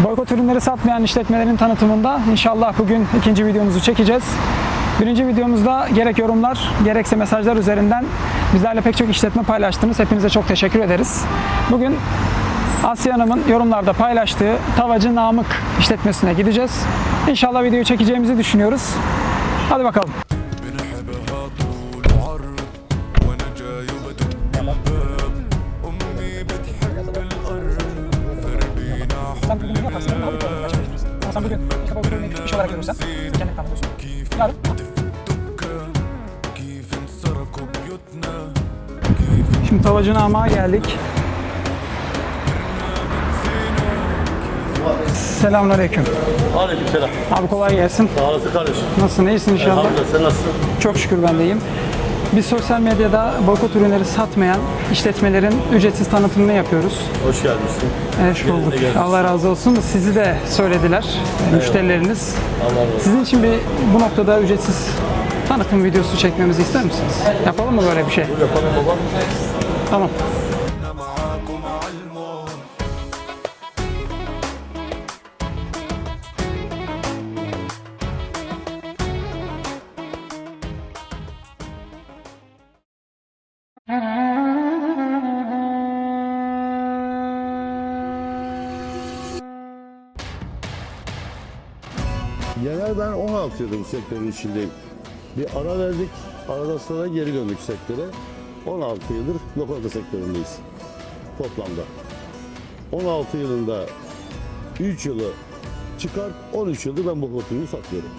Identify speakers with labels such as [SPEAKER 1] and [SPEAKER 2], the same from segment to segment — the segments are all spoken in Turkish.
[SPEAKER 1] Boykot ürünleri satmayan işletmelerin tanıtımında inşallah bugün ikinci videomuzu çekeceğiz. Birinci videomuzda gerek yorumlar gerekse mesajlar üzerinden bizlerle pek çok işletme paylaştınız. Hepinize çok teşekkür ederiz. Bugün Asya Hanım'ın yorumlarda paylaştığı Tavacı Namık işletmesine gideceğiz. İnşallah videoyu çekeceğimizi düşünüyoruz. Hadi bakalım. Sen bugün işte bu bölümü iş olarak görürsen kendini kandırıyorsun. Yarın Şimdi Tavacın Amağa geldik. Selamünaleyküm.
[SPEAKER 2] Aleyküm selam.
[SPEAKER 1] Abi kolay gelsin.
[SPEAKER 2] Sağ olasın kardeşim.
[SPEAKER 1] Nasılsın? İyisin inşallah.
[SPEAKER 2] Elhamdülillah sen nasılsın?
[SPEAKER 1] Çok şükür ben de iyiyim. Biz sosyal medyada boykot ürünleri satmayan işletmelerin ücretsiz tanıtımını yapıyoruz.
[SPEAKER 2] Hoş gelmişsin.
[SPEAKER 1] Hoş bulduk. Allah razı olsun. Sizi de söylediler e, müşterileriniz.
[SPEAKER 2] Allah razı olsun.
[SPEAKER 1] Sizin için bir bu noktada ücretsiz tanıtım videosu çekmemizi ister misiniz? Yapalım mı böyle bir şey?
[SPEAKER 2] Yapalım babam.
[SPEAKER 1] Tamam.
[SPEAKER 3] Genel ben 16 yıldır bu sektörün içindeyim. Bir ara verdik, aradan sonra geri döndük sektöre. 16 yıldır lokanta sektöründeyiz toplamda. 16 yılında 3 yılı çıkar, 13 yıldır ben bu ürünü satıyorum.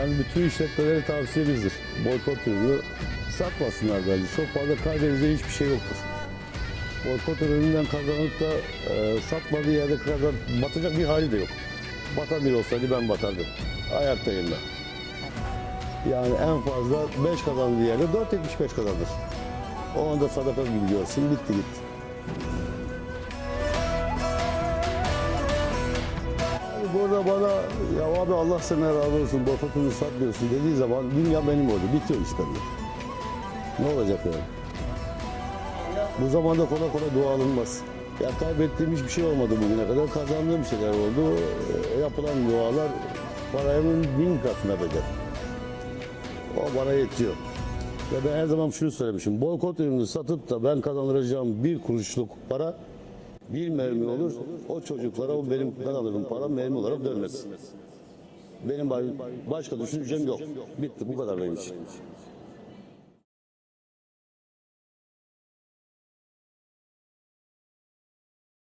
[SPEAKER 3] Yani bütün işletmelere tavsiyemizdir. Boykot ürünü satmasınlar bence. Çok fazla kaybedeceği hiçbir şey yoktur. Boykot ürününden kazanıp da e, satmadığı yerde kazan, batacak bir hali de yok. Batan biri olsaydı ben batardım. Ayaktayım ben. Yani en fazla 5 kazandığı yerde 4.75 kazanır. O anda sadaka gibi görsün, bitti gitti. Burada bana ya abi Allah senden razı olsun boykotunu satmıyorsun dediği zaman dünya benim oldu. Bitiyor iş bende. Ne olacak yani? Bu zamanda kolay kolay dua alınmaz. Ya kaybettiğim hiçbir şey olmadı bugüne kadar. Kazandığım şeyler oldu. Ee, Yapılan dualar paramın bin katına bedel. O bana yetiyor. Ve ben her zaman şunu söylemişim. Boykot ürünü satıp da ben kazanacağım bir kuruşluk para bir mermi olur. O çocuklara o benim ben alırım para mermi olarak dönmez. Benim başka düşüncem yok. Bitti bu kadar benim için.